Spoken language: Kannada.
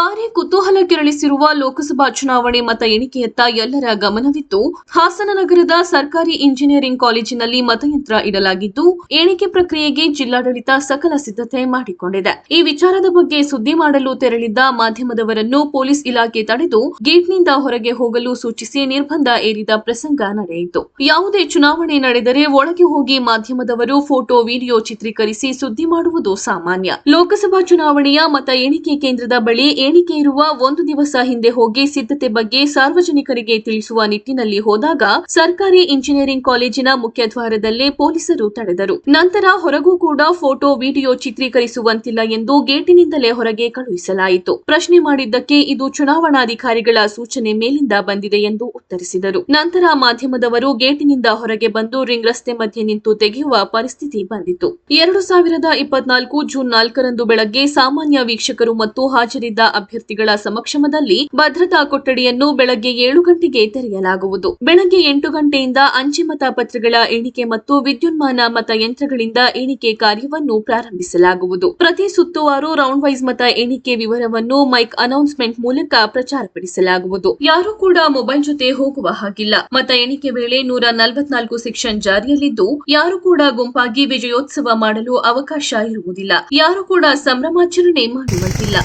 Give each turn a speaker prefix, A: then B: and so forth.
A: ಭಾರಿ ಕುತೂಹಲ ಕೆರಳಿಸಿರುವ ಲೋಕಸಭಾ ಚುನಾವಣೆ ಮತ ಎಣಿಕೆಯತ್ತ ಎಲ್ಲರ ಗಮನವಿತ್ತು. ಹಾಸನ ನಗರದ ಸರ್ಕಾರಿ ಇಂಜಿನಿಯರಿಂಗ್ ಕಾಲೇಜಿನಲ್ಲಿ ಮತಯಂತ್ರ ಇಡಲಾಗಿದ್ದು, ಎಣಿಕೆ ಪ್ರಕ್ರಿಯೆಗೆ ಜಿಲ್ಲಾಡಳಿತ ಸಕಲ ಸಿದ್ಧತೆ ಮಾಡಿಕೊಂಡಿದೆ. ಈ ವಿಚಾರದ ಬಗ್ಗೆ ಸುದ್ದಿ ಮಾಡಲು ತೆರಳಿದ್ದ ಮಾಧ್ಯಮದವರನ್ನು ಪೊಲೀಸ್ ಇಲಾಖೆ ತಡೆದು ಗೇಟ್ನಿಂದ ಹೊರಗೆ ಹೋಗಲು ಸೂಚಿಸಿ ನಿರ್ಬಂಧ ಏರಿದ ಪ್ರಸಂಗ ನಡೆಯಿತು. ಯಾವುದೇ ಚುನಾವಣೆ ನಡೆದರೆ ಒಳಗೆ ಹೋಗಿ ಮಾಧ್ಯಮದವರು ಫೋಟೋ, ವಿಡಿಯೋ ಚಿತ್ರೀಕರಿಸಿ ಸುದ್ದಿ ಮಾಡುವುದು ಸಾಮಾನ್ಯ. ಲೋಕಸಭಾ ಚುನಾವಣೆಯ ಮತ ಎಣಿಕೆ ಕೇಂದ್ರದ ಬಳಿ ಎಣಿಕೆ ಇರುವ ಒಂದು ದಿವಸ ಹಿಂದೆ ಹೋಗಿ ಸಿದ್ಧತೆ ಬಗ್ಗೆ ಸಾರ್ವಜನಿಕರಿಗೆ ತಿಳಿಸುವ ನಿಟ್ಟಿನಲ್ಲಿ ಹೋದಾಗ ಸರ್ಕಾರಿ ಇಂಜಿನಿಯರಿಂಗ್ ಕಾಲೇಜಿನ ಮುಖ್ಯದ್ವಾರದಲ್ಲೇ ಪೊಲೀಸರು ತಡೆದರು. ನಂತರ ಹೊರಗೂ ಕೂಡ ಫೋಟೋ, ವಿಡಿಯೋ ಚಿತ್ರೀಕರಿಸುವಂತಿಲ್ಲ ಎಂದು ಗೇಟಿನಿಂದಲೇ ಹೊರಗೆ ಕಳುಹಿಸಲಾಯಿತು. ಪ್ರಶ್ನೆ ಮಾಡಿದ್ದಕ್ಕೆ ಇದು ಚುನಾವಣಾಧಿಕಾರಿಗಳ ಸೂಚನೆ ಮೇಲಿಂದ ಬಂದಿದೆ ಎಂದು ಉತ್ತರಿಸಿದರು. ನಂತರ ಮಾಧ್ಯಮದವರು ಗೇಟಿನಿಂದ ಹೊರಗೆ ಬಂದು ರಿಂಗ್ ರಸ್ತೆ ಮಧ್ಯೆ ನಿಂತು ತೆಗೆಯುವ ಪರಿಸ್ಥಿತಿ ಬಂದಿತು ಎರಡು ಸಾವಿರದ ಇಪ್ಪತ್ನಾಲ್ಕು ಜೂನ್ ನಾಲ್ಕರಂದು ಬೆಳಗ್ಗೆ ಸಾಮಾನ್ಯ ವೀಕ್ಷಕರು ಮತ್ತು ಹಾಜರಿದ್ದ ಅಭ್ಯರ್ಥಿಗಳ ಸಮಕ್ಷಮದಲ್ಲಿ ಭದ್ರತಾ ಕೊಠಡಿಯನ್ನು ಬೆಳಗ್ಗೆ ಏಳು ಗಂಟೆಗೆ ತೆರೆಯಲಾಗುವುದು. ಬೆಳಗ್ಗೆ ಎಂಟು ಗಂಟೆಯಿಂದ ಅಂಚೆ ಮತಪತ್ರಗಳ ಎಣಿಕೆ ಮತ್ತು ವಿದ್ಯುನ್ಮಾನ ಮತಯಂತ್ರಗಳಿಂದ ಎಣಿಕೆ ಕಾರ್ಯವನ್ನು ಪ್ರಾರಂಭಿಸಲಾಗುವುದು. ಪ್ರತಿ ಸುತ್ತುವಾರು ರೌಂಡ್ ವೈಸ್ ಮತ ಎಣಿಕೆ ವಿವರವನ್ನು ಮೈಕ್ ಅನೌನ್ಸ್ಮೆಂಟ್ ಮೂಲಕ ಪ್ರಚಾರಪಡಿಸಲಾಗುವುದು. ಯಾರೂ ಕೂಡ ಮೊಬೈಲ್ ಜೊತೆ ಹೋಗುವ ಹಾಗಿಲ್ಲ. ಮತ ಎಣಿಕೆ ವೇಳೆ ನೂರ ನಲವತ್ನಾಲ್ಕು ಸೆಕ್ಷನ್ ಜಾರಿಯಲ್ಲಿದ್ದು, ಯಾರು ಕೂಡ ಗುಂಪಾಗಿ ವಿಜಯೋತ್ಸವ ಮಾಡಲು ಅವಕಾಶ ಇರುವುದಿಲ್ಲ. ಯಾರು ಕೂಡ ಸಂಭ್ರಮಾಚರಣೆ ಮಾಡುವಂತಿಲ್ಲ.